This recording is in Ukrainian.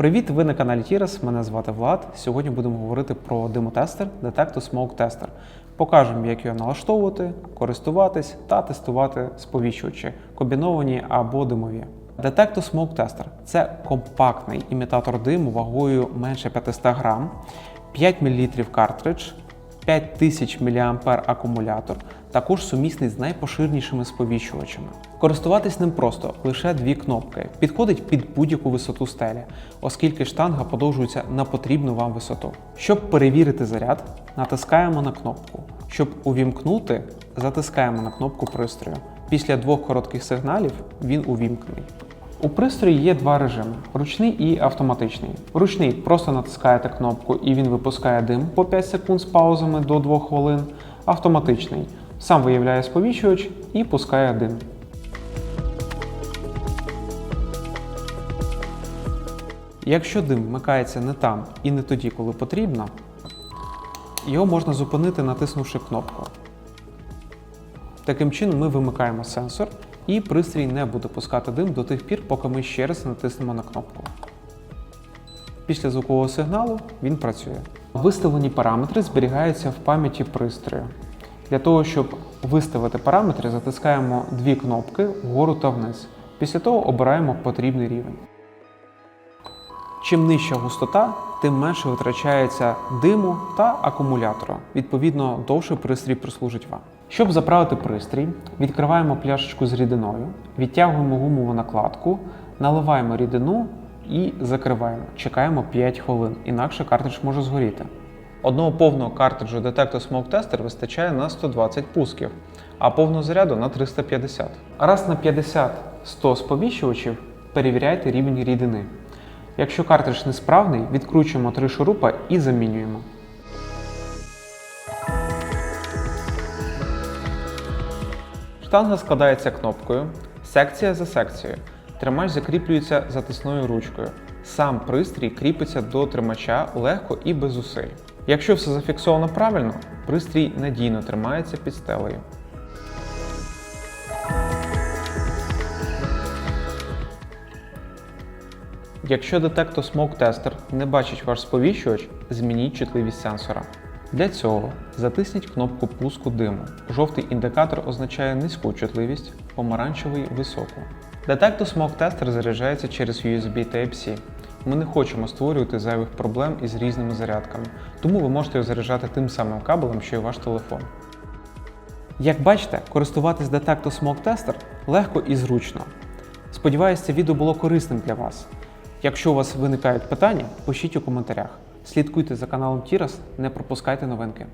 Привіт, ви на каналі Тірес. Мене звати Влад. Сьогодні будемо говорити про димотестер Detector Smoke Tester. Покажемо, як його налаштовувати, користуватись та тестувати сповіщувачі, комбіновані або димові. Detector Smoke Tester – це компактний імітатор диму вагою менше 500 грам, 5 мл картридж, 5000 мА акумулятор, також сумісний з найпоширенішими сповіщувачами. Користуватись ним просто лише дві кнопки. Підходить під будь-яку висоту стелі, оскільки штанга подовжується на потрібну вам висоту. Щоб перевірити заряд, натискаємо на кнопку. Щоб увімкнути, затискаємо на кнопку пристрою. Після двох коротких сигналів він увімкнений. У пристрої є два режими: ручний і автоматичний. Ручний просто натискаєте кнопку і він випускає дим по 5 секунд з паузами до 2 хвилин. Автоматичний сам виявляє сповіщувач і пускає дим. Якщо дим вмикається не там і не тоді, коли потрібно, його можна зупинити, натиснувши кнопку. Таким чином ми вимикаємо сенсор і пристрій не буде пускати дим до тих пір, поки ми ще раз натиснемо на кнопку. Після звукового сигналу він працює. Виставлені параметри зберігаються в пам'яті пристрою. Для того, щоб виставити параметри, затискаємо дві кнопки вгору та вниз. Після того обираємо потрібний рівень. Чим нижча густота, тим менше витрачається диму та акумулятора. Відповідно, довше пристрій прослужить вам. Щоб заправити пристрій, відкриваємо пляшечку з рідиною, відтягуємо гумову накладку, наливаємо рідину і закриваємо. Чекаємо 5 хвилин, інакше картридж може згоріти. Одного повного картриджу Detector Smoke Tester вистачає на 120 пусків, а повного заряду на 350. Раз на 50-100 сповіщувачів перевіряйте рівень рідини. Якщо картридж несправний, відкручуємо три шурупа і замінюємо. Штанга складається кнопкою, секція за секцією. Тримач закріплюється затисною ручкою. Сам пристрій кріпиться до тримача легко і без зусиль. Якщо все зафіксовано правильно, пристрій надійно тримається під стелею. Якщо детектор Smoke Tester не бачить ваш сповіщувач, змініть чутливість сенсора. Для цього затисніть кнопку пуску диму. Жовтий індикатор означає низьку чутливість, помаранчевий високу. Детектор Smoke Tester заряджається через USB Type-C. Ми не хочемо створювати зайвих проблем із різними зарядками, тому ви можете його заряджати тим самим кабелем, що й ваш телефон. Як бачите, користуватись детектор Smoke Tester легко і зручно. Сподіваюсь, це відео було корисним для вас. Якщо у вас виникають питання, пишіть у коментарях. Слідкуйте за каналом Тірас, не пропускайте новинки.